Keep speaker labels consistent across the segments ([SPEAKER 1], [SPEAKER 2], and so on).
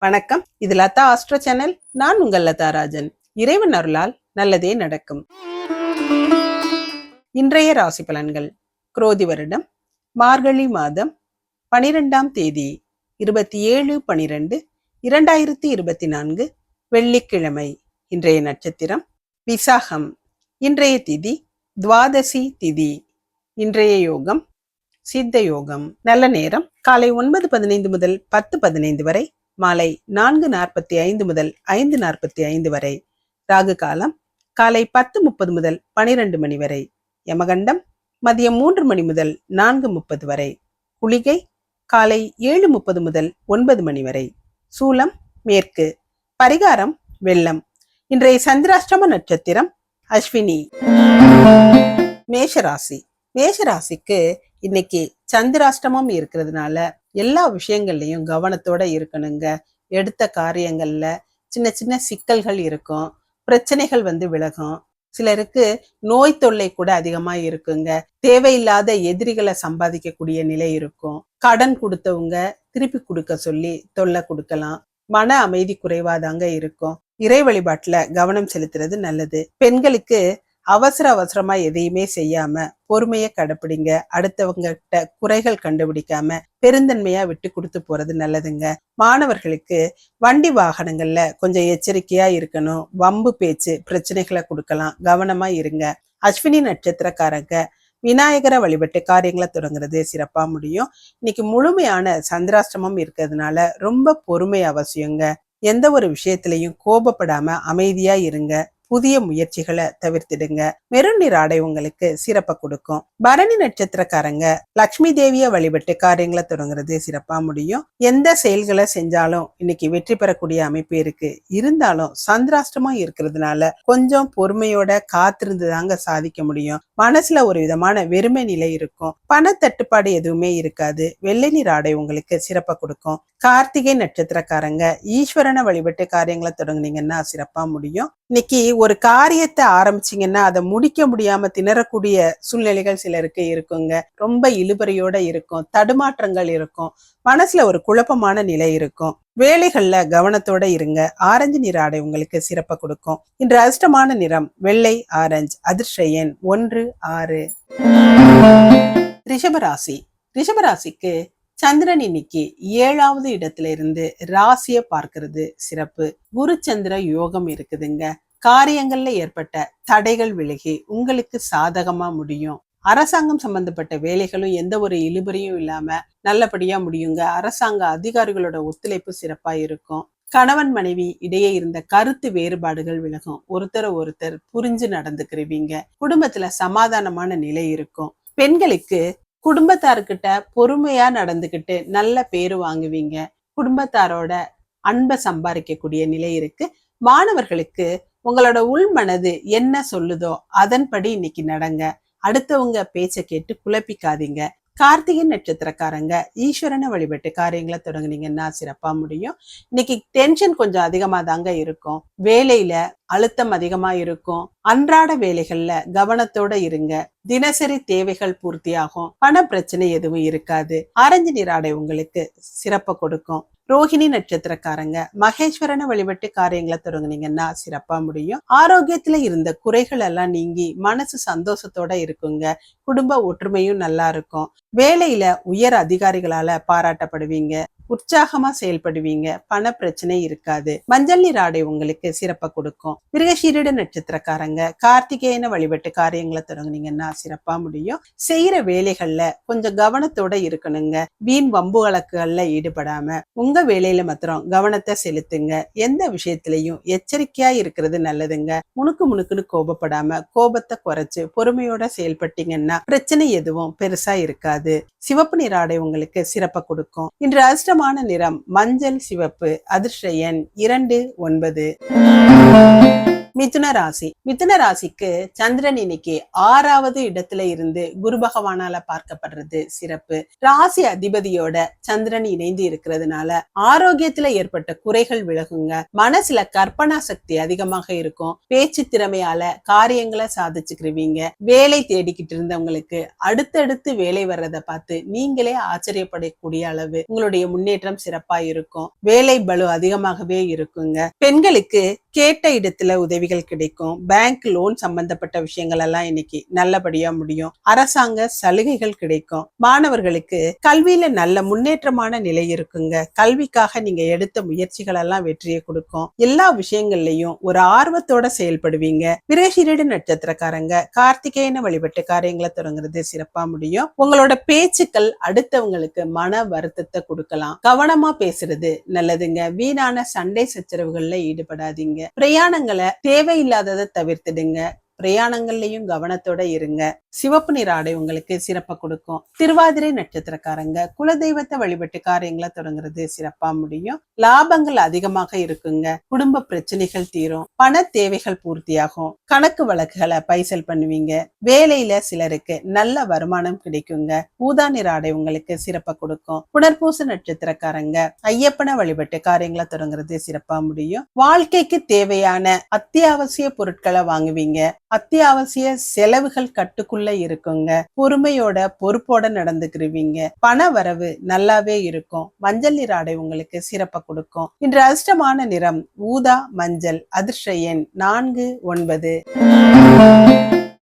[SPEAKER 1] வணக்கம். இது Latha astro channel. நான் உங்கள் லதா ராஜன். இறைவன் அருளால் நல்லதே நடக்கும். இன்றைய ராசி பலன்கள். குரோதி வருடம் மார்கழி மாதம் பனிரெண்டாம் தேதி இருபத்தி ஏழு பனிரெண்டு இரண்டாயிரத்தி இருபத்தி நான்கு வெள்ளிக்கிழமை. இன்றைய நட்சத்திரம் விசாகம். இன்றைய திதி துவாதசி திதி. இன்றைய யோகம் சித்த யோகம். நல்ல நேரம் காலை ஒன்பது பதினைந்து முதல் பத்து பதினைந்து வரை மாலை நான்கு நாற்பத்தி ஐந்து முதல் ஐந்து நாற்பத்தி ஐந்து வரை. ராகு காலம் காலை பத்து முப்பது முதல் பனிரெண்டு மணி வரை. யமகண்டம் மதியம் மூன்று மணி முதல் நான்கு முப்பது வரை. குளிகை காலை ஏழு முப்பது முதல் ஒன்பது மணி வரை. சூலம் மேற்கு. பரிகாரம் வெள்ளம். இன்றைய சந்திராஷ்டம நட்சத்திரம் அஸ்வினி. மேஷராசி. மேஷராசிக்கு இன்னைக்கு சந்திராஷ்டமம் இருக்கிறதுனால எல்லா விஷயங்கள்லையும் கவனத்தோட இருக்கணுங்க. எடுத்த காரியங்கள்ல சின்ன சின்ன சிக்கல்கள் இருக்கும். பிரச்சனைகள் வந்து விலகும். சிலருக்கு நோய் தொல்லை கூட அதிகமா இருக்குங்க. தேவையில்லாத எதிரிகளை சம்பாதிக்கக்கூடிய நிலை இருக்கும். கடன் கொடுத்தவங்க திருப்பி கொடுக்க சொல்லி தொல்லை கொடுக்கலாம். மன அமைதி குறைவாதாங்க இருக்கும். இறை வழிபாட்டுல கவனம் செலுத்துறது நல்லது. பெண்களுக்கு அவசர அவசரமா எதையுமே செய்யாம பொறுமையை கடைப்பிடிங்க. அடுத்தவங்ககிட்ட குறைகள் கண்டுபிடிக்காம பெருந்தன்மையா விட்டு கொடுத்து போறது நல்லதுங்க. மாணவர்களுக்கு வண்டி வாகனங்கள்ல கொஞ்சம் எச்சரிக்கையா இருக்கணும். வம்பு பேச்சு பிரச்சனைகளை கொடுக்கலாம். கவனமா இருங்க. அஸ்வினி நட்சத்திரக்காரங்க விநாயகரை வழிபட்டு காரியங்களை தொடங்குறது சிறப்பா முடியும். இன்னைக்கு முழுமையான சந்திராஷ்டமம் இருக்கிறதுனால ரொம்ப பொறுமை அவசியங்க. எந்த ஒரு விஷயத்திலையும் கோபப்படாம அமைதியா இருங்க. புதிய முயற்சிகளை தவிர்த்திடுங்க. மெருன் நிற ஆடை உங்களுக்கு சிறப்பை கொடுக்கும். பரணி நட்சத்திரக்காரங்க லக்ஷ்மி தேவிய வழிபட்டு காரியங்களை தொடங்குறது சிறப்பா முடியும். எந்த செயல்களை செஞ்சாலும் இன்னைக்கு வெற்றி பெறக்கூடிய அமைப்பு இருக்கு. இருந்தாலும் சந்திராஷ்டமா இருக்கிறதுனால கொஞ்சம் பொறுமையோட காத்திருந்து தாங்க சாதிக்க முடியும். மனசுல ஒரு விதமான வெறுமை நிலை இருக்கும். பண தட்டுப்பாடு எதுவுமே இருக்காது. வெள்ளை நீர் ஆடை உங்களுக்கு சிறப்பை கொடுக்கும். கார்த்திகை நட்சத்திரக்காரங்க ஈஸ்வரனை வழிபட்டு காரியங்களை தொடங்குனீங்கன்னா சிறப்பா முடியும். இன்னைக்கு ஒரு காரியத்தை ஆரம்பிச்சீங்கன்னா அதை முடிக்க முடியாம திணறக்கூடிய சூழ்நிலைகள் சிலருக்கு இருக்குங்க. ரொம்ப இழுபறியோட இருக்கும் தடுமாற்றங்கள் இருக்கும் மனசுல ஒரு குழப்பமான நிலை இருக்கும். வேலைகள்ல கவனத்தோட இருங்க. ஆரஞ்சு நிற ஆடை உங்களுக்கு சிறப்பை கொடுக்கும். இன்று அதிர்ஷ்டமான நிறம் வெள்ளை ஆரஞ்சு அதிர்ஷ்ட எண் ஒன்று ஆறு. ரிஷபராசி. ரிஷபராசிக்கு சந்திரன் இன்னைக்கு ஏழாவது இடத்துல இருந்து ராசிய பார்க்கிறது சிறப்பு. குரு சந்திர யோகம் இருக்குதுங்க. காரியங்கள்ல ஏற்பட்ட தடைகள் விலகி உங்களுக்கு சாதகமா முடியும். அரசாங்கம் சம்பந்தப்பட்ட வேலைகளும் எந்த ஒரு இழுபறியும் இல்லாம நல்லபடியா முடியுங்க. அரசாங்க அதிகாரிகளோட ஒத்துழைப்பு சிறப்பா இருக்கும். கணவன் மனைவி இடையே இருந்த கருத்து வேறுபாடுகள் விலகும். ஒருத்தரை ஒருத்தர் புரிஞ்சு நடந்துக்கிறவீங்க குடும்பத்துல சமாதானமான நிலை இருக்கும். பெண்களுக்கு குடும்பத்தார்கிட்ட பொறுமையா நடந்துகிட்டு நல்ல பேரு வாங்குவீங்க. குடும்பத்தாரோட அன்பை சம்பாதிக்கக்கூடிய நிலை இருக்கு. மாணவர்களுக்கு உங்களோட உள் மனது என்ன சொல்லுதோ அதன்படி இன்னைக்கு நடங்க. அடுத்தவங்க பேச்ச கேட்டு குழப்பிக்காதீங்க. கார்த்திகை நட்சத்திரக்காரங்க ஈஸ்வரனை வழிபட்டு காரியங்களை தொடங்குனீங்கன்னா சிறப்பா முடியும். இன்னைக்கு டென்ஷன் கொஞ்சம் அதிகமா தாங்க இருக்கும். வேலையில அழுத்தம் அதிகமா இருக்கும். அன்றாட வேலைகள்ல கவனத்தோட இருங்க. தினசரி தேவைகள் பூர்த்தியாகும். பண பிரச்சனை எதுவும் இருக்காது. ஆரஞ்சு நீராடை உங்களுக்கு சிறப்பை கொடுக்கும். ரோஹிணி நட்சத்திரக்காரங்க. மகேஸ்வரனை வழிபட்டு காரியங்களை தொடங்குனீங்கன்னா சிறப்பா முடியும். ஆரோக்கியத்துல இருந்த குறைகள் எல்லாம் நீங்கி மனசு சந்தோஷத்தோட இருக்குங்க. குடும்ப ஒற்றுமையும் நல்லா இருக்கும். வேலையில உயர் அதிகாரிகளால பாராட்டப்படுவீங்க. உற்சாகமா செயல்படுவீங்க. பண பிரச்சனை இருக்காது. மஞ்சள் நீர் ஆடை உங்களுக்கு சிறப்பை கொடுக்கும். மிருகசீரிட நட்சத்திரக்காரங்க. கார்த்திகேயனை வழிபட்டு காரியங்களை தொடங்குனீங்கன்னா சிறப்பா முடியும். செய்யற வேலைகள்ல கொஞ்சம் கவனத்தோட இருக்கணுங்க. வீண் வம்பு வழக்குகள்ல ஈடுபடாம. உங்க வேலையில மாத்திரம் கவனத்தை செலுத்துங்க. எந்த விஷயத்திலையும் எச்சரிக்கையா இருக்கிறது நல்லதுங்க. முணுக்கு முணுக்குன்னு கோபப்படாம கோபத்தை குறைச்சு பொறுமையோட செயல்பட்டீங்கன்னா பிரச்சனை எதுவும் பெருசா இருக்காது. சிவப்பு நிற ஆடை உங்களுக்கு சிறப்பை கொடுக்கும். இன்று அதிர்ஷ்டமான நிறம் மஞ்சள் சிவப்பு அதிர்ஷ்ட எண் இரண்டு ஒன்பது. மிதுன ராசி. மிதுன ராசிக்கு சந்திரன் இன்னைக்கு ஆறாவது இடத்துல இருந்து குரு பகவானால பார்க்கப்படுறது சிறப்பு. ராசி அதிபதியோட சந்திரன் இணைந்து இருக்கிறதுனால ஆரோக்கியத்துல ஏற்பட்ட குறைகள் விலகுங்க. மனசுல கற்பனா சக்தி அதிகமாக இருக்கும். பேச்சு திறமையால காரியங்களை சாதிச்சுக்கிருவீங்க. வேலை தேடிக்கிட்டு இருந்தவங்களுக்கு அடுத்தடுத்து வேலை வர்றதை பார்த்து நீங்களே ஆச்சரியப்படக்கூடிய அளவு உங்களுடைய முன்னேற்றம் சிறப்பா இருக்கும். வேலை பலு அதிகமாகவே இருக்குங்க. பெண்களுக்கு கேட்ட இடத்துல உதவி உதவிகள் கிடைக்கும். பேங்க் லோன் சம்பந்தப்பட்ட விஷயங்கள் எல்லாம் இன்னைக்கு நல்லபடியா முடியும். அரசாங்க சலுகைகள் கிடைக்கும். மாணவர்களுக்கு கல்வியில நல்ல முன்னேற்றமான நிலை இருக்குங்க. கல்விக்காக நீங்க எடுத்த முயற்சிகள் எல்லாம் வெற்றியை கொடுக்கும். எல்லா விஷயங்கள்லயும் ஒரு ஆர்வத்தோட செயல்படுவீங்க. விரேஷிரடு நட்சத்திரக்காரங்க கார்த்திகேயன வழிபட்டு காரியங்களை தொடங்குறது சிறப்பா முடியும். உங்களோட பேச்சுக்கள் அடுத்தவங்களுக்கு மன வருத்தத்தை கொடுக்கலாம். கவனமா பேசுறது நல்லதுங்க. வீணான சண்டை சச்சரவுகள்ல ஈடுபடாதீங்க. பிரயாணங்களை தேவையில்லாததை தவிர்த்துடுங்க. பிரயாணங்கள்லயும் கவனத்தோட இருங்க. சிவப்பு நிற ஆடை உங்களுக்கு சிறப்பை கொடுக்கும். திருவாதிரை நட்சத்திரக்காரங்க குலதெய்வத்தை வழிபட்டு காரியங்களை தொடங்குறது சிறப்பா முடியும். லாபங்கள் அதிகமாக இருக்குங்க. குடும்ப பிரச்சனைகள் தீரும். பண தேவைகள் பூர்த்தியாகும். கணக்கு வழக்குகளை பைசல் பண்ணுவீங்க. வேலையில சிலருக்கு நல்ல வருமானம் கிடைக்குங்க. ஊதா நிற ஆடை உங்களுக்கு சிறப்பை கொடுக்கும். புனர்பூச நட்சத்திரக்காரங்க ஐயப்பனை வழிபட்டு காரியங்களை தொடங்குறது சிறப்பா முடியும். வாழ்க்கைக்கு தேவையான அத்தியாவசிய பொருட்களை வாங்குவீங்க. அத்தியாவசிய செலவுகள் கட்டுக்குள்ள இருக்குங்க. பொறுமையோட பொறுப்போட நடந்துக்கிருவீங்க. பண வரவு நல்லாவே இருக்கும். மஞ்சள் நிற ஆடை உங்களுக்கு சிறப்பை கொடுக்கும். இன்று அதிர்ஷ்டமான நிறம் ஊதா மஞ்சள் அதிர்ஷ்ட எண் நான்கு ஒன்பது.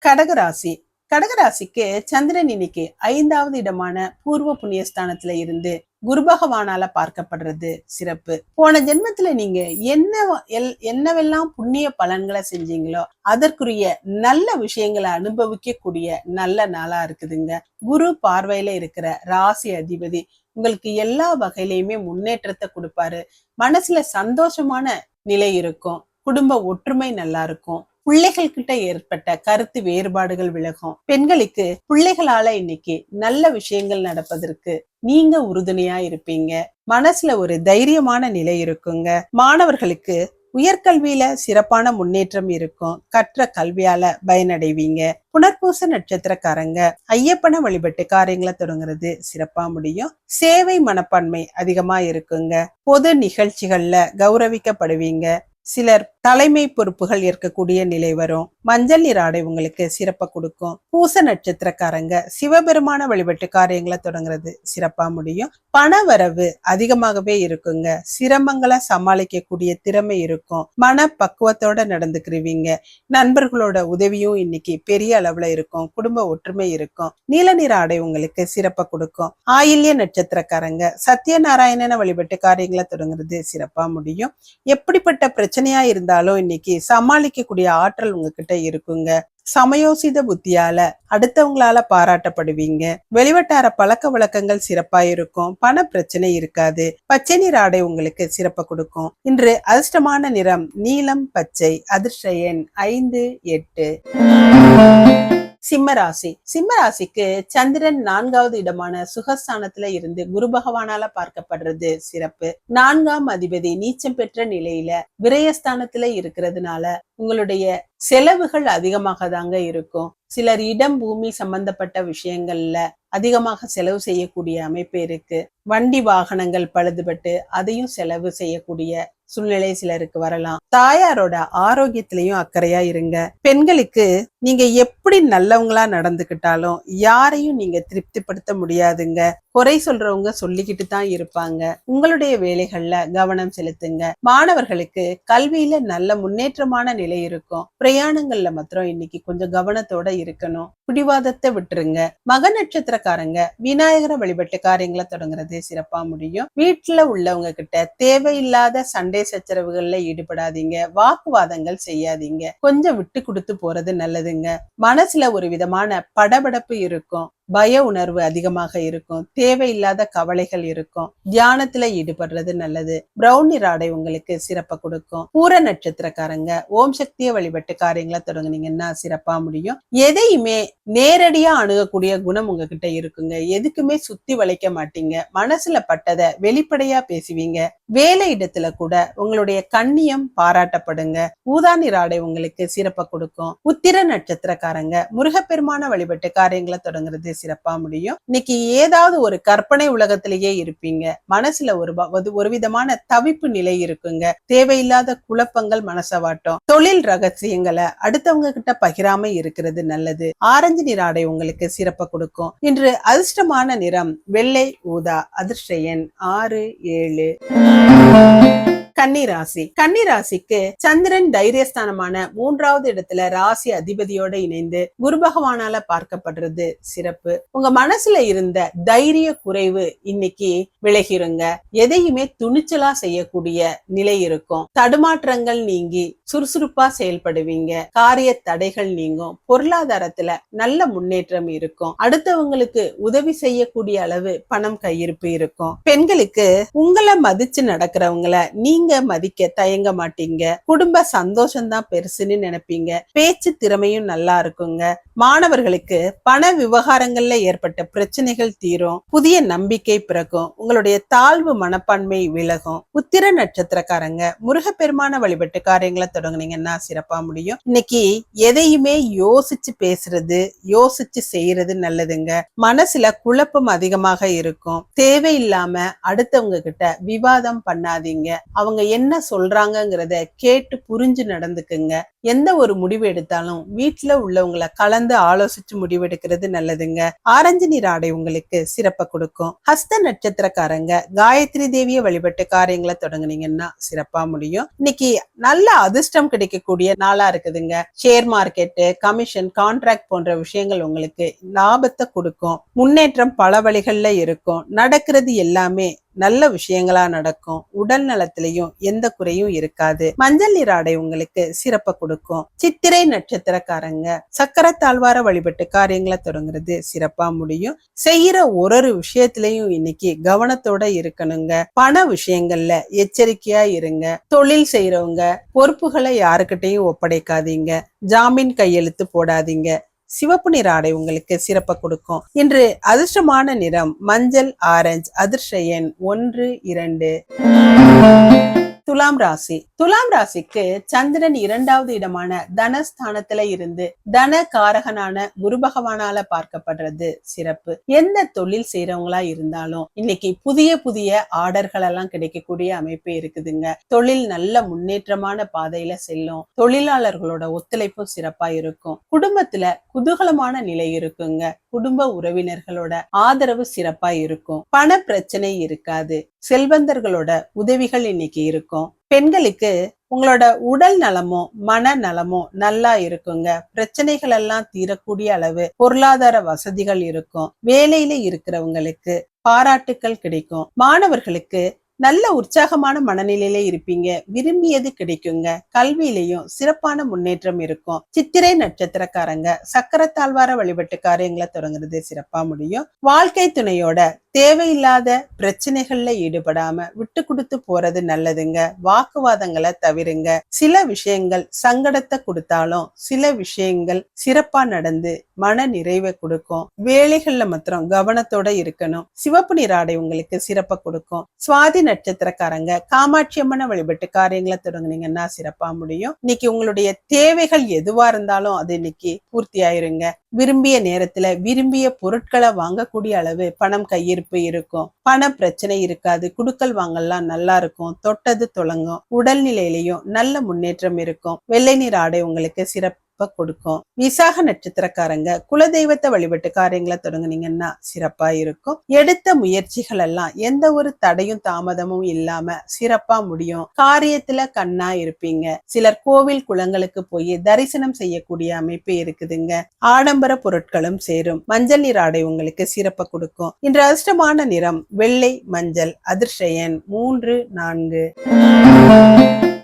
[SPEAKER 1] கடகராசி கடகராசிக்கு சந்திரன் இன்னைக்கு ஐந்தாவது இடமான பூர்வ புண்ணியஸ்தானத்துல இருந்து குரு பகவானால பார்க்கப்படுறது சிறப்பு. போன ஜென்மத்துல நீங்க என்ன எல்- என்னவெல்லாம் புண்ணிய பலன்களை செஞ்சீங்களோ அதற்குரிய நல்ல விஷயங்களை அனுபவிக்கக்கூடிய நல்ல நாளா இருக்குதுங்க. குரு பார்வையில இருக்கிற ராசி அதிபதி உங்களுக்கு எல்லா வகையிலையுமே முன்னேற்றத்தை கொடுப்பாரு. மனசுல சந்தோஷமான நிலை இருக்கும். குடும்ப ஒற்றுமை நல்லா இருக்கும். பிள்ளைகள் கிட்ட ஏற்பட்ட கருத்து வேறுபாடுகள் விலகும். பெண்களுக்கு பிள்ளைகளால இன்னைக்கு நல்ல விஷயங்கள் நடப்பதற்கு நீங்க உறுதுணையா இருப்பீங்க. மனசுல ஒரு தைரியமான நிலை இருக்குங்க. மாணவர்களுக்கு உயர்கல்வியில சிறப்பான முன்னேற்றம் இருக்கும். கற்ற கல்வியால பயனடைவீங்க. புனர்பூச நட்சத்திரக்காரங்க ஐயப்பனை வழிபட்டு காரியங்களை தொடங்குறது சிறப்பா முடியும். சேவை மனப்பான்மை அதிகமா இருக்குங்க. பொது நிகழ்ச்சிகள்ல கௌரவிக்கப்படுவீங்க. சிலர் தலைமை பொறுப்புகள் இருக்கக்கூடிய நிலை வரும். மஞ்சள் நீர் ஆடை உங்களுக்கு சிறப்பை கொடுக்கும். பூச நட்சத்திரக்காரங்க சிவபெருமான வழிபட்டு காரியங்களை தொடங்குறது சிறப்பா முடியும். பண வரவு அதிகமாகவே இருக்குங்க. சிரமங்களை சமாளிக்கக்கூடிய திறமை இருக்கும். மன பக்குவத்தோட நடந்துக்கிருவீங்க. நண்பர்களோட உதவியும் இன்னைக்கு பெரிய அளவுல இருக்கும். குடும்ப ஒற்றுமை இருக்கும். நீல ஆடை உங்களுக்கு சிறப்பை கொடுக்கும். ஆயில்ய நட்சத்திரக்காரங்க சத்யநாராயணனை வழிபட்டு காரியங்களை தொடங்குறது சிறப்பா முடியும். எப்படிப்பட்ட பிரச்சனையா இருந்தாலும் இன்னைக்கு சமாளிக்கக்கூடிய ஆற்றல் உங்ககிட்ட இருக்குங்க. சமயோசித புத்தியால அடுத்தவங்களால பாராட்டப்படுவீங்க. வெளிவட்டார பழக்க வழக்கங்கள் சிறப்பா இருக்கும். பண பிரச்சனை இருக்காது. பச்சை நிற ஆடை உங்களுக்கு சிறப்ப கொடுக்கும். இன்று அதிர்ஷ்டமான நிறம் நீலம் பச்சை. அதிர்ஷ்ட எண் ஐந்து எட்டு. சிம்மராசி. சிம்மராசிக்கு சந்திரன் நான்காவது இடமான சுகஸ்தானத்துல இருந்து குரு பகவானால பார்க்கப்படுறது சிறப்பு. நான்காம் அதிபதி நீச்சம் பெற்ற நிலையில விரயஸ்தானத்துல இருக்கிறதுனால உங்களுடைய செலவுகள் அதிகமாக தாங்க இருக்கும். சிலர் இடம் பூமி சம்பந்தப்பட்ட விஷயங்கள்ல அதிகமாக செலவு செய்யக்கூடிய அமைப்பு இருக்கு. வண்டி வாகனங்கள் பழுதுபட்டு அதையும் செலவு செய்யக்கூடிய சூழ்நிலை சிலருக்கு வரலாம். தாயாரோட ஆரோக்கியத்திலையும் அக்கறையா இருங்க. பெண்களுக்கு நீங்க எப்படி நல்லவங்களா நடந்துக்கிட்டாலும் யாரையும் நீங்க திருப்திப்படுத்த முடியாதுங்க. குறை சொல்றவங்க சொல்லிக்கிட்டு தான் இருப்பாங்க. உங்களுடைய வேலைகள்ல கவனம் செலுத்துங்க. மாணவர்களுக்கு கல்வியில நல்ல முன்னேற்றமான நிலை இருக்கும். பிரயாணங்கள்ல மாத்திரம் இன்னைக்கு கொஞ்சம் கவனத்தோட இருக்கணும். பிடிவாதத்தை விட்டுருங்க. மக நட்சத்திரக்காரங்க விநாயகரை வழிபட்டு காரியங்களை தொடங்குறது சிறப்பா முடியும். வீட்டுல உள்ளவங்க கிட்ட தேவையில்லாத சண்டை சச்சரவுகள்ல ஈடுபடாதீங்க. வாக்குவாதங்கள் செய்யாதீங்க. கொஞ்சம் விட்டு கொடுத்து போறது நல்லதுங்க. மனசுல ஒரு விதமான படபடப்பு இருக்கும். பய உணர்வு அதிகமாக இருக்கும். தேவையில்லாத கவலைகள் இருக்கும். தியானத்துல ஈடுபடுறது நல்லது. பிரவுன் நிற ஆடை உங்களுக்கு சிறப்பை கொடுக்கும். பூர நட்சத்திரக்காரங்க ஓம் சக்தியை வழிபட்டு காரியங்களை தொடங்குனீங்கன்னா சிறப்பா முடியும். எதையுமே நேரடியா அணுகக்கூடிய குணம் உங்ககிட்ட இருக்குங்க. எதுக்குமே சுத்தி வளைக்க மாட்டீங்க. மனசுல பட்டதை வெளிப்படையா பேசுவீங்க. வேலை இடத்துல கூட உங்களுடைய கண்ணியம் பாராட்டப்படுங்க. ஊதா நிற ஆடை உங்களுக்கு சிறப்பை கொடுக்கும். உத்திர நட்சத்திரக்காரங்க முருகப்பெருமான வழிபட்டு காரியங்களை தொடங்குறது சிறப்பா முடியும். இன்னைக்கு ஏதாவது ஒரு கற்பனை உலகத்திலேயே இருப்பீங்க. மனசுல ஒரு ஒரு- ஒரு விதமான தவிப்பு நிலை இருக்குங்க. தேவையில்லாத குழப்பங்கள் மனசவாட்டம் தொழில் ரகசியங்களை அடுத்தவங்க கிட்ட பகிராம இருக்கிறது நல்லது. ஆரஞ்சு நிற ஆடை உங்களுக்கு சிறப்பை கொடுக்கும். இன்று அதிர்ஷ்டமான நிறம் வெள்ளை ஊதா அதிர்ஷ்ட எண் ஆறு ஏழு. கன்னிராசி. கன்னிராசிக்கு சந்திரன் தைரியஸ்தானமான மூன்றாவது இடத்துல ராசி அதிபதியோட இணைந்து குரு பகவானால பார்க்கப்படுறது சிறப்பு. உங்க மனசுல இருந்த தைரிய குறைவு இன்னைக்கு விலகிருங்க. எதையுமே துணிச்சலா செய்யக்கூடிய நிலை இருக்கும். தடுமாற்றங்கள் நீங்கி சுறுசுறுப்பா செயல்படுவீங்க. காரிய தடைகள் நீங்கும். பொருளாதாரத்துல நல்ல முன்னேற்றம் இருக்கும். அடுத்தவங்களுக்கு உதவி செய்யக்கூடிய அளவு பணம் கையிருப்பு இருக்கும். பெண்களுக்கு உங்களை மதிச்சு நடக்கிறவங்கள நீங்க மதிக்க தயங்க மாட்டீங்க. குடும்ப சந்தோஷம் தான் பெருசுன்னு நினைப்பீங்க. பேச்சு திறமையும் நல்லா இருக்குங்க. மாணவர்களுக்கு பண விவகாரங்கள்ல ஏற்பட்ட பிரச்சனைகள் தீரும். புதிய நம்பிக்கை பிறக்கும். உங்களுடைய தாழ்வு மனப்பான்மை விலகும். உத்திர நட்சத்திரக்காரங்க முருகப்பெருமான வழிபட்டு காரியங்களை தொடங்குனீங்கன்னா சிறப்பா முடியும். இன்னைக்கு எதையுமே யோசிச்சு பேசுறது யோசிச்சு செய்யறது நல்லதுங்க. மனசுல குழப்பம் அதிகமாக இருக்கும். தேவையில்லாம அடுத்தவங்க கிட்ட விவாதம் பண்ணாதீங்க. அவங்க என்ன சொல்றாங்கங்கிறத கேட்டு புரிஞ்சு நடந்துக்குங்க. எந்த ஒரு முடிவு எடுத்தாலும் வீட்டுல உள்ளவங்களை கலந்து ஆலோசிச்சு முடிவெடுக்கிறது நல்லதுங்க. ஆரஞ்சு நீர் ஆடை உங்களுக்கு சிறப்பை கொடுக்கும். ஹஸ்த நட்சத்திரக்காரங்க காயத்ரி தேவியை வழிபட்டு காரியங்களை தொடங்குனீங்கன்னா சிறப்பா முடியும். இன்னைக்கு நல்ல அதிர்ஷ்டம் கிடைக்கக்கூடிய நாளா இருக்குதுங்க. ஷேர் மார்க்கெட்டு கமிஷன் கான்ட்ராக்ட் போன்ற விஷயங்கள் உங்களுக்கு லாபத்தை கொடுக்கும். முன்னேற்றம் பல வழிகள்ல இருக்கும். நடக்கிறது எல்லாமே நல்ல விஷயங்களா நடக்கும். உடல் நலத்திலையும் எந்த குறையும் இருக்காது. மஞ்சள் நீர் ஆடை உங்களுக்கு சிறப்பை கொடுக்கும். சித்திரை நட்சத்திரக்காரங்க சக்கர தாழ்வார வழிபட்டு காரியங்களை தொடங்குறது சிறப்பா முடியும். செய்யற ஒரு ஒரு விஷயத்திலையும் இன்னைக்கு கவனத்தோட இருக்கணுங்க. பண விஷயங்கள்ல எச்சரிக்கையா இருங்க. தொழில் செய்யறவங்க பொறுப்புகளை யாருக்கிட்டையும் ஒப்படைக்காதீங்க. ஜாமீன் கையெழுத்து போடாதீங்க. சிவப்பு நிற ஆடை உங்களுக்கு சிறப்பை கொடுக்கும். இன்று அதிர்ஷ்டமான நிறம் மஞ்சள் ஆரஞ்சு அதிர்ஷ்ட எண் ஒன்று இரண்டு. துலாம் ராசி. துலாம் ராசிக்கு சந்திரன் இரண்டாவது இடமான தனஸ்தானத்துல இருந்து தன காரகனான குரு பகவானால பார்க்கப்படுறது சிறப்பு. எந்த தொழில் செய்யறவங்களா இருந்தாலும் இன்னைக்கு புதிய புதிய ஆர்டர்கள் எல்லாம் கிடைக்கக்கூடிய அமைப்பு இருக்குதுங்க. தொழில் நல்ல முன்னேற்றமான பாதையில செல்லும். தொழிலாளர்களோட ஒத்துழைப்பும் சிறப்பா இருக்கும். குடும்பத்துல குதூகலமான நிலை இருக்குங்க. குடும்ப உறவினர்களோட ஆதரவு சிறப்பா இருக்கும். பண பிரச்சனை இருக்காது. செல்வந்தர்களோட உதவிகள் இன்னைக்கு இருக்கும். பெண்களுக்கு உங்களோட உடல் நலமோ மன நலமோ நல்லா இருக்குங்க. பிரச்சனைகள் எல்லாம் தீரக்கூடிய அளவு பொருளாதார வசதிகள் இருக்கும். வேலையில இருக்கிறவங்களுக்கு பாராட்டுக்கள் கிடைக்கும். மாணவர்களுக்கு நல்ல உற்சாகமான மனநிலையில இருப்பீங்க. விரும்பியது கிடைக்குங்க. கல்வியிலையும் சிறப்பான முன்னேற்றம் இருக்கும். சித்திரை நட்சத்திரக்காரங்க சக்கரத்தாழ்வார வழிபட்டு காரியங்களை தொடங்குறது சிறப்பா முடியும். வாழ்க்கை துணையோட தேவையில்லாத பிரச்சனைகள்ல ஈடுபடாம விட்டு கொடுத்து போறது நல்லதுங்க. வாக்குவாதங்களை தவிருங்க. சில விஷயங்கள் சங்கடத்தை கொடுத்தாலும் சில விஷயங்கள் சிறப்பா நடந்து மன நிறைவை கொடுக்கும். வேலைகள்ல மாத்திரம் கவனத்தோட இருக்கணும். சிவப்பு நீராடை உங்களுக்கு சிறப்பை கொடுக்கும். சுவாதி நட்சத்திரக்காரங்க காமாட்சி அம்மனை வழிபட்டு காரியங்களை தொடங்குனீங்கன்னா சிறப்பா முடியும். இன்னைக்கு உங்களுடைய தேவைகள் எதுவா இருந்தாலும் அது இன்னைக்கு பூர்த்தி ஆயிருங்க. விரும்பிய நேரத்துல விரும்பிய பொருட்களை வாங்கக்கூடிய அளவு பணம் கையிருப்பு இருக்கும். பண பிரச்சனை இருக்காது. குடுக்கல் வாங்கல்லாம் நல்லா இருக்கும். தொட்டது தொடங்கும் உடல்நிலையிலையும் நல்ல முன்னேற்றம் இருக்கும். வெள்ளை நீர் ஆடை உங்களுக்கு சிறப்பு. கொடுக்கும். விசாக நட்சத்திரக்காரங்க குலதெய்வத்தை வழிபட்டு காரியங்களை தொடங்குனீங்கன்னா சிறப்பா இருக்கும். எடுத்த முயற்சிகள் எல்லாம் எந்த ஒரு தடையும் தாமதமும் இல்லாம சிறப்பா முடியும். காரியத்துல கண்ணா இருப்பீங்க. சிலர் கோவில் குளங்களுக்கு போய் தரிசனம் செய்யக்கூடிய அமைப்பு இருக்குதுங்க. ஆடம்பர பொருட்களும் சேரும். மஞ்சள் நீர் ஆடை உங்களுக்கு சிறப்பை கொடுக்கும். இன்று அதிர்ஷ்டமான நிறம் வெள்ளை மஞ்சள் அதிர்ஷயன் மூன்று நான்கு.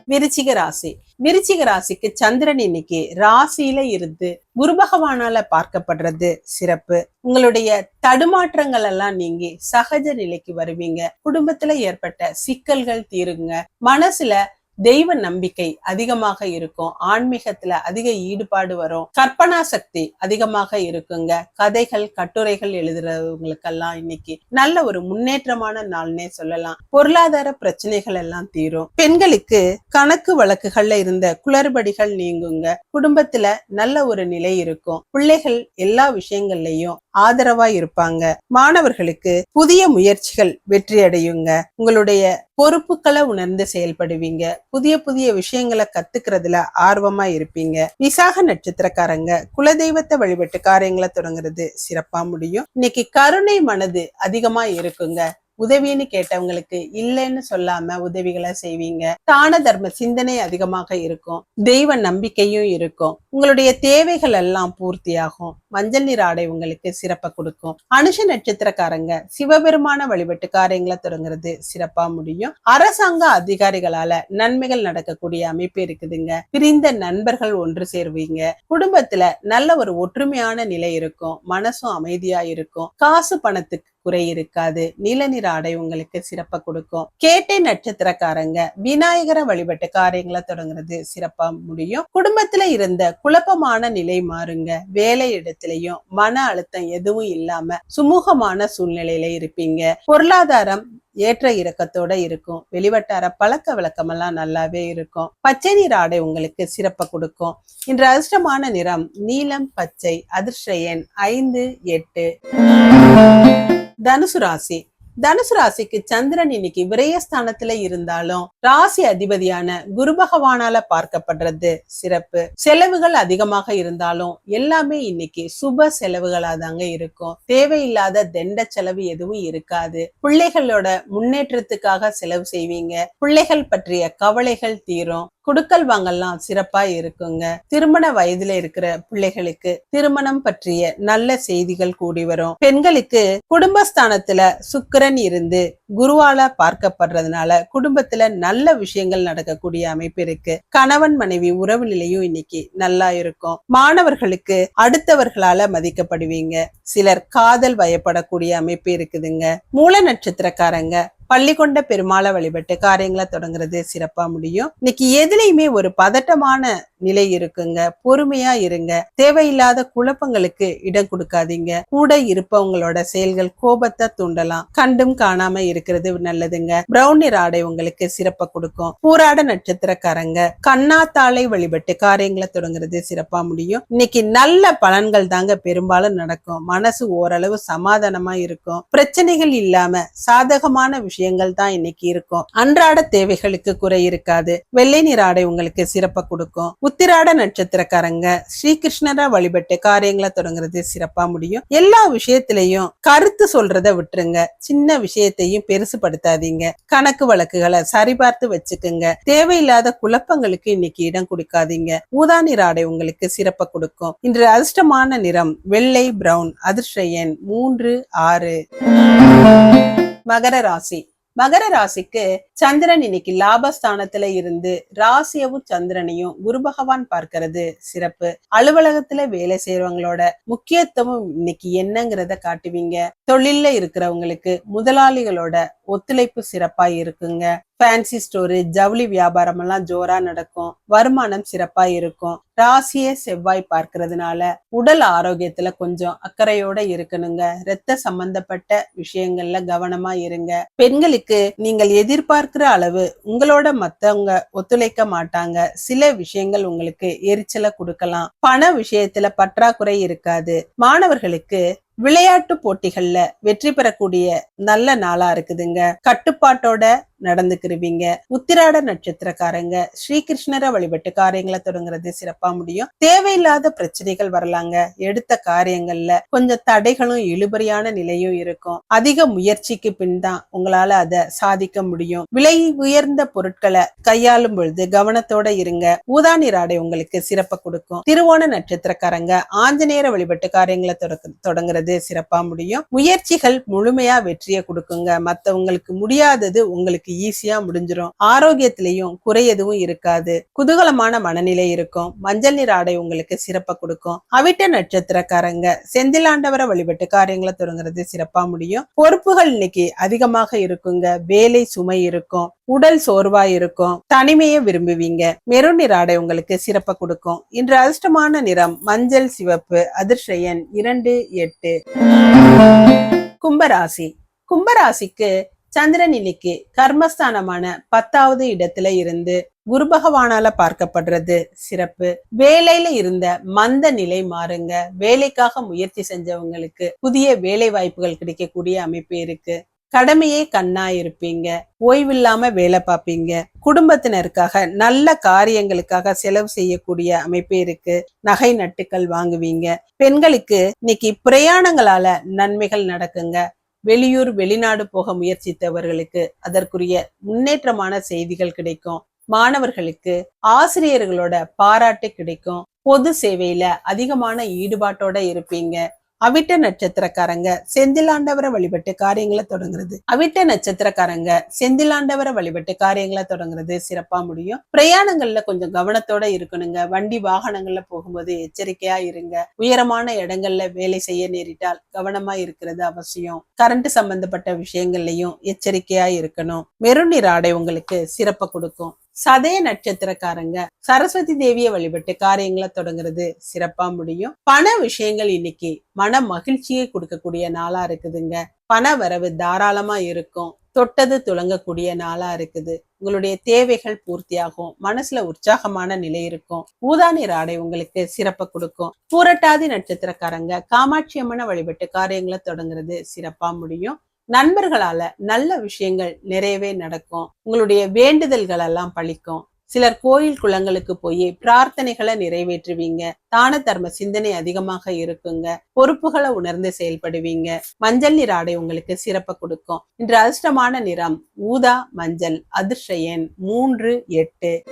[SPEAKER 1] விருச்சிக ராசி. விருச்சிக ராசிக்கு சந்திரன் இன்னைக்கு ராசியில இருந்து குரு பகவானால பார்க்கப்படுறது சிறப்பு. உங்களுடைய தடுமாற்றங்கள் எல்லாம் நீங்கி சகஜ நிலைக்கு வருவீங்க. குடும்பத்துல ஏற்பட்ட சிக்கல்கள் தீருங்க. மனசுல தெய்வ நம்பிக்கை அதிகமாக இருக்கும். ஆன்மீகத்துல அதிக ஈடுபாடு வரும். கற்பனா சக்தி அதிகமாக இருக்குங்க. கதைகள் கட்டுரைகள் எழுதுறவங்களுக்கெல்லாம் இன்னைக்கு நல்ல ஒரு முன்னேற்றமான நாள்னே சொல்லலாம். பொருளாதார பிரச்சனைகள் எல்லாம் தீரும். பெண்களுக்கு கணக்கு வழக்குகள்ல இருந்த குளறுபடிகள் நீங்குங்க. குடும்பத்துல நல்ல ஒரு நிலை இருக்கும். பிள்ளைகள் எல்லா விஷயங்கள்லயும் ஆதரவா இருப்பாங்க. மாணவர்களுக்கு புதிய முயற்சிகள் வெற்றியடையுங்க. உங்களுடைய பொறுப்புகளை உணர்ந்து செயல்படுவீங்க. புதிய புதிய விஷயங்களை கத்துக்கிறதுல ஆர்வமா இருப்பீங்க. விசாக நட்சத்திரக்காரங்க குலதெய்வத்தை வழிபட்டு காரியங்களை தொடங்குறது சிறப்பா முடியும். இன்னைக்கு கருணை மனது அதிகமா இருக்குங்க. உதவின்னு கேட்டவங்களுக்கு இல்லைன்னு சொல்லாம உதவிகளை செய்வீங்க. தான தர்ம சிந்தனை அதிகமாக இருக்கும். தெய்வ நம்பிக்கையும் இருக்கும். உங்களுடைய தேவைகள் எல்லாம் பூர்த்தியாகும். மஞ்சள் நீர் ஆடை உங்களுக்கு சிறப்பை கொடுக்கும். அனுஷ நட்சத்திரக்காரங்க சிவபெருமான வழிபட்டு காரியங்களை தொடங்குறது சிறப்பா முடியும். அரசாங்க அதிகாரிகளால நன்மைகள் நடக்கக்கூடிய அமைப்பு இருக்குதுங்க. பிரிந்த நண்பர்கள் ஒன்று சேருவீங்க. குடும்பத்துல நல்ல ஒரு ஒற்றுமையான நிலை இருக்கும். மனசும் அமைதியா இருக்கும். காசு பணத்துக்கு குறை இருக்காது. நீல நிற ஆடை உங்களுக்கு சிறப்பை கொடுக்கும். கேட்டை நட்சத்திரக்காரங்க விநாயகரை வழிபட்டு காரியங்களை தொடங்குறது சிறப்பா முடியும். குடும்பத்துல இருந்த குழப்பமான நிலை மாறுங்க. வேலை இடத்திலையும் மன அழுத்தம் எதுவும் இல்லாம சுமூகமான சூழ்நிலையில இருப்பீங்க. பொருளாதாரம் ஏற்ற இறக்கத்தோட இருக்கும். வெளிவட்டார பழக்க வழக்கமெல்லாம் நல்லாவே இருக்கும். பச்சை நீர் ஆடை உங்களுக்கு சிறப்பை கொடுக்கும். இன்று அதிர்ஷ்டமான நிறம் நீலம் பச்சை அதிர்ஷ்ட எண் ஐந்து எட்டு. தனுசு ராசி. தனுசு ராசிக்கு சந்திரன் இன்னைக்கு விரயஸ்தானத்துல இருந்தாலும் ராசி அதிபதியான குரு பகவானால பார்க்கப்படுறது சிறப்பு. செலவுகள் அதிகமாக இருந்தாலும் எல்லாமே இன்னைக்கு சுப செலவுகளா தாங்க இருக்கும். தேவையில்லாத தெண்ட செலவு எதுவும் இருக்காது. பிள்ளைகளோட முன்னேற்றத்துக்காக செலவு செய்வீங்க. பிள்ளைகள் பற்றிய கவலைகள் தீரும். குடுக்கல் வாங்கல்லாம் சிறப்பா இருக்குங்க. திருமண வயதுல இருக்கிற பிள்ளைகளுக்கு திருமணம் பற்றிய நல்ல செய்திகள் கூடி வரும். பெண்களுக்கு குடும்பஸ்தானத்துல சுக்கரன் இருந்து குருவால பார்க்கப்படுறதுனால குடும்பத்துல நல்ல விஷயங்கள் நடக்கக்கூடிய அமைப்பு இருக்கு. கணவன் மனைவி உறவு நிலையும் இன்னைக்கு நல்லா இருக்கும். மாணவர்களுக்கு அடுத்தவர்களால மதிக்கப்படுவீங்க. சிலர் காதல் வயப்படக்கூடிய அமைப்பு இருக்குதுங்க. மூல நட்சத்திரக்காரங்க பள்ளி கொண்ட பெருமாளை வழிபட்டு காரியங்களை தொடங்குறது சிறப்பா முடியும். இன்னைக்கு எதுலையுமே ஒரு பதட்டமான நிலை இருக்குங்க. பொறுமையா இருங்க. தேவையில்லாத குழப்பங்களுக்கு இடம் கொடுக்காதீங்க. கூட இருப்பவங்களோட செயல்கள் கோபத்தை தூண்டலாம். கண்டும் காணாம இருக்கிறது நல்லதுங்க. பிரவுன் நிற ஆடை உங்களுக்கு சிறப்பை கொடுக்கும். பூராட நட்சத்திரக்காரங்க கண்ணாத்தாளை வழிபட்டு காரியங்களை தொடங்குறது சிறப்பா முடியும். இன்னைக்கு நல்ல பலன்கள் தாங்க பெரும்பாலும் நடக்கும். மனசு ஓரளவு சமாதானமா இருக்கும். பிரச்சனைகள் இல்லாம சாதகமான விஷயங்கள் தான் இன்னைக்கு இருக்கும். அன்றாட தேவைகளுக்கு குறை இருக்காது. வெள்ளை நிற ஆடை உங்களுக்கு சிறப்பை கொடுக்கும். உத்திராட நட்சத்திரக்காரங்க ஸ்ரீகிருஷ்ணரா வழிபட்டு காரியங்களை தொடங்குறது சிறப்பா முடியும். எல்லா விஷயத்திலையும் கருத்து சொல்றத விட்டுருங்க. சின்ன விஷயத்தையும் பெருசுபடுத்தாதீங்க. கணக்கு வழக்குகளை சரிபார்த்து வச்சுக்குங்க. தேவையில்லாத குழப்பங்களுக்கு இன்னைக்கு இடம் கொடுக்காதீங்க. ஊதா நிற ஆடை உங்களுக்கு சிறப்பை கொடுக்கும். இன்று அதிர்ஷ்டமான நிறம் வெள்ளை பிரவுன் அதிர்ஷ்ட எண் மூன்று ஆறு. மகர ராசி. மகர ராசிக்கு சந்திரன் இன்னைக்கு லாபஸ்தானத்துல இருந்து ராசியவும் சந்திரனையும் குரு பகவான் பார்க்கறது சிறப்பு. அலுவலகத்துல வேலை செய்யறவங்களோட முக்கியத்துவம் இன்னைக்கு என்னங்கிறத காட்டுவீங்க. தொழில்ல இருக்கிறவங்களுக்கு முதலாளிகளோட ஒத்துழைப்பு சிறப்பா இருக்குங்க. ஃபேன்சி ஸ்டோரு ஜவுளி வியாபாரம் எல்லாம் ஜோரா நடக்கும். வருமானம் சிறப்பா இருக்கும். ராசியே செவ்வாய் பார்க்கறதுனால உடல் ஆரோக்கியத்துல கொஞ்சம் அக்கறையோட இருக்கணுங்க. இரத்த சம்பந்தப்பட்ட விஷயங்கள்ல கவனமா இருங்க. பெண்களுக்கு நீங்கள் எதிர்பார்க்கிற அளவு உங்களோட மத்தவங்க ஒத்துழைக்க மாட்டாங்க. சில விஷயங்கள் உங்களுக்கு எரிச்சலை கொடுக்கலாம். பண விஷயத்துல பற்றாக்குறை இருக்காது. மாணவர்களுக்கு விளையாட்டு போட்டிகள்ல வெற்றி பெறக்கூடிய நல்ல நாளா இருக்குதுங்க. கட்டுப்பாட்டோட நடந்துக்கிருவீங்க. உத்திராட நட்சத்திரக்காரங்க ஸ்ரீகிருஷ்ணரை வழிபட்டு காரியங்களை தொடங்குறது சிறப்பா முடியும். தேவையில்லாத பிரச்சனைகள் வரலாங்க. எடுத்த காரியங்கள்ல கொஞ்சம் தடைகளும் இழுபறியான நிலையும் இருக்கும். அதிக முயற்சிக்கு பின் தான் உங்களால அதை சாதிக்க முடியும். விலை உயர்ந்த பொருட்களை கையாளும் பொழுது கவனத்தோட இருங்க. ஊதா நீராடை உங்களுக்கு சிறப்பை கொடுக்கும். திருவோண நட்சத்திரக்காரங்க ஆஞ்சநேயர வழிபட்டு காரியங்களை தொடங்குறது சிறப்பா முடியும். முயற்சிகள் முழுமையா வெற்றியை கொடுக்குங்க. மத்தவங்களுக்கு முடியாதது உங்களுக்கு உங்களுக்கு ஈஸியா முடிஞ்சிரும். ஆரோக்கியத்திலையும் குறை எதுவும் இருக்காது. குதூகலமான மனநிலை இருக்கும். மஞ்சள் நீர் ஆடை உங்களுக்கு சிறப்பை கொடுக்கும். அவிட்ட நட்சத்திரக்காரங்க செந்திலாண்டவரை வழிபட்டு காரியங்களை தொடங்குறது சிறப்பா முடியும். பொறுப்புகள் இன்னைக்கு அதிகமாக இருக்குங்க. வேலை சுமை இருக்கும். உடல் சோர்வா இருக்கும். தனிமையை விரும்புவீங்க. மெருன் நிற ஆடை உங்களுக்கு சிறப்பை கொடுக்கும். இன்று அதிர்ஷ்டமான நிறம் மஞ்சள் சிவப்பு அதிர்ஷயன் இரண்டு எட்டு. கும்பராசி. கும்பராசிக்கு சந்திரன் இன்னைக்கு கர்மஸ்தானமான பத்தாவது இடத்துல இருந்து குரு பகவானால பார்க்கப்படுறது சிறப்பு. வேலையில இருந்த மந்த நிலை மாறுங்க. வேலைக்காக முயற்சி செஞ்சவங்களுக்கு புதிய வேலை வாய்ப்புகள் கிடைக்கக்கூடிய அமைப்பு இருக்கு. கடமையே கண்ணா இருப்பீங்க. ஓய்வில்லாம வேலை பார்ப்பீங்க. குடும்பத்தினருக்காக நல்ல காரியங்களுக்காக செலவு செய்யக்கூடிய அமைப்பு இருக்கு. நகை நட்டுக்கள் வாங்குவீங்க. பெண்களுக்கு இன்னைக்கு பிரயாணங்களால நன்மைகள் நடக்குங்க. வெளியூர் வெளிநாடு போக முயற்சித்தவர்களுக்கு அதற்குரிய முன்னேற்றமான செய்திகள் கிடைக்கும். மாணவர்களுக்கு ஆசிரியர்களோட பாராட்டு கிடைக்கும். பொது சேவையில அதிகமான ஈடுபாட்டோட இருப்பீங்க. அவிட்ட நட்சத்திரக்காரங்க செந்திலாண்டவரை வழிபட்டு காரியங்களை தொடங்குறது. அவிட்ட நட்சத்திரக்காரங்க செந்திலாண்டவரை வழிபட்டு காரியங்களை தொடங்குறது சிறப்பா முடியும். பிரயாணங்கள்ல கொஞ்சம் கவனத்தோட இருக்கணுங்க. வண்டி வாகனங்கள்ல போகும்போது எச்சரிக்கையா இருங்க. உயரமான இடங்கள்ல வேலை செய்ய நேரிட்டால் கவனமா இருக்கிறது அவசியம். கரண்ட் சம்பந்தப்பட்ட விஷயங்கள்லயும் எச்சரிக்கையா இருக்கணும். மெருநீர் ஆடை உங்களுக்கு சிறப்பை கொடுக்கும். சதய நட்சத்திரக்காரங்க சரஸ்வதி தேவியை வழிபட்டு காரியங்களை தொடங்குறது சிறப்பா முடியும். பண விஷயங்கள் இன்னைக்கு மன மகிழ்ச்சியை கொடுக்கக்கூடிய நாளா இருக்குதுங்க. பண வரவு தாராளமா இருக்கும். தொட்டது துளங்கக்கூடிய நாளா இருக்குது. உங்களுடைய தேவைகள் பூர்த்தியாகும். மனசுல உற்சாகமான நிலை இருக்கும். ஊதா நிற ஆடை உங்களுக்கு சிறப்பை கொடுக்கும். பூரட்டாதி நட்சத்திரக்காரங்க காமாட்சி அம்மனை வழிபட்டு காரியங்களை தொடங்குறது சிறப்பா முடியும். நண்பர்களால நல்ல விஷயங்கள் நிறையவே நடக்கும். உங்களுடைய வேண்டுதல்கள் எல்லாம் பழிக்கும். சிலர் கோயில் குளங்களுக்கு போய் பிரார்த்தனைகளை நிறைவேற்றுவீங்க. தான தர்ம சிந்தனை அதிகமாக இருக்குங்க. பொறுப்புகளை உணர்ந்து செயல்படுவீங்க. மஞ்சள் நிற ஆடை உங்களுக்கு சிறப்பை கொடுக்கும். இன்று அதிர்ஷ்டமான நிறம் ஊதா மஞ்சள் அதிர்ஷ்ட எண் மூன்று எட்டு.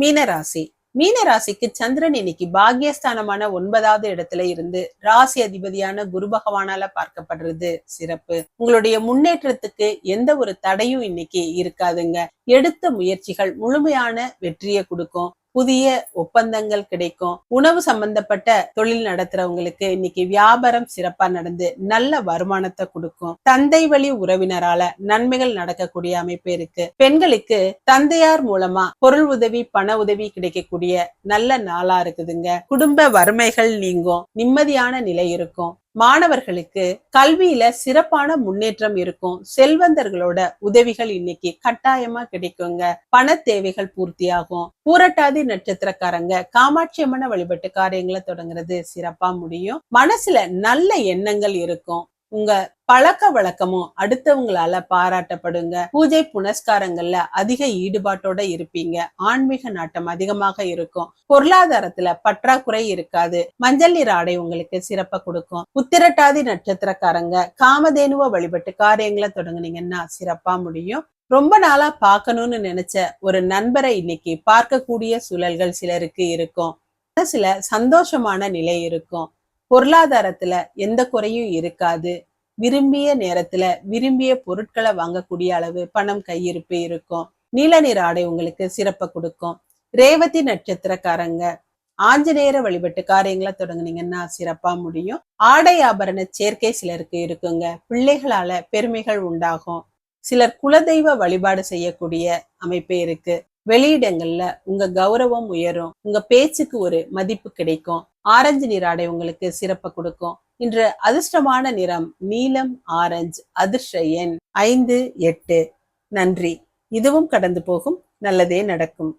[SPEAKER 1] மீனராசி. மீன ராசிக்கு சந்திரன் இன்னைக்கு பாக்கியஸ்தானமான ஒன்பதாவது இடத்துல இருந்து ராசி அதிபதியான குரு பகவானால பார்க்கப்படுறது சிறப்பு. உங்களுடைய முன்னேற்றத்துக்கு எந்த ஒரு தடையும் இன்னைக்கு இருக்காதுங்க. எடுத்த முயற்சிகள் முழுமையான வெற்றியை கொடுக்கும். புதிய ஒப்பந்தங்கள் கிடைக்கும். உணவு சம்பந்தப்பட்ட தொழில் நடத்துறவங்களுக்கு இன்னைக்கு வியாபாரம் சிறப்பா நடந்து நல்ல வருமானத்தை கொடுக்கும். தந்தை வழி உறவினரால நன்மைகள் நடக்கக்கூடிய அமைப்பு இருக்கு. பெண்களுக்கு தந்தையார் மூலமா பொருள் உதவி பண உதவி கிடைக்கக்கூடிய நல்ல நாளா இருக்குதுங்க. குடும்ப வறுமைகள் நீங்கும். நிம்மதியான நிலை இருக்கும். மாணவர்களுக்கு கல்வியில சிறப்பான முன்னேற்றம் இருக்கும். செல்வந்தர்களோட உதவிகள் இன்னைக்கு கட்டாயமா கிடைக்குங்க. பண தேவைகள் பூர்த்தியாகும். பூரட்டாதி நட்சத்திரக்காரங்க காமாட்சி அம்மனை வழிபட்டு காரியங்களை தொடங்குறது சிறப்பா முடியும். மனசுல நல்ல எண்ணங்கள் இருக்கும். உங்க பழக்க வழக்கமும் அடுத்தவங்களால பாராட்டப்படுங்க. பூஜை புனஸ்காரங்கள்ல அதிக ஈடுபாட்டோட இருப்பீங்க. ஆன்மீக நாட்டம் அதிகமாக இருக்கும். பொருளாதாரத்துல பற்றாக்குறை இருக்காது. மஞ்சள் நீர் ஆடை உங்களுக்கு சிறப்ப கொடுக்கும். உத்திரட்டாதி நட்சத்திரக்காரங்க காமதேனுவ வழிபட்டு காரியங்களை தொடங்குனீங்கன்னா சிறப்பா முடியும். ரொம்ப நாளா பார்க்கணும்னு நினைச்ச ஒரு நண்பரை இன்னைக்கு பார்க்கக்கூடிய சூழல்கள் சிலருக்கு இருக்கும். மனசுல சந்தோஷமான நிலை இருக்கும். பொருளாதாரத்துல எந்த குறையும் இருக்காது. விரும்பிய நேரத்துல விரும்பிய பொருட்களை வாங்கக்கூடிய அளவு பணம் கையிருப்பு இருக்கும். நீல நிற ஆடை உங்களுக்கு சிறப்பை கொடுக்கும். ரேவதி நட்சத்திரக்காரங்க ஆஞ்சநேயர வழிபட்டு காரியங்களை தொடங்குனீங்கன்னா சிறப்பா முடியும். ஆடை ஆபரண சேர்க்கை சிலருக்கு இருக்குங்க. பிள்ளைகளால பெருமைகள் உண்டாகும். சிலர் குலதெய்வ வழிபாடு செய்யக்கூடிய அமைப்பு இருக்கு. வெளியிடங்கள்ல உங்க கௌரவம் உயரும். உங்க பேச்சுக்கு ஒரு மதிப்பு கிடைக்கும். ஆரஞ்சு நிற ஆடை உங்களுக்கு சிறப்பு கொடுக்கும். இன்று அதிர்ஷ்டமான நிறம் நீலம் ஆரஞ்சு அதிர்ஷ்ட எண் ஐந்து எட்டு. நன்றி. இதுவும் கடந்து போகும். நல்லதே நடக்கும்.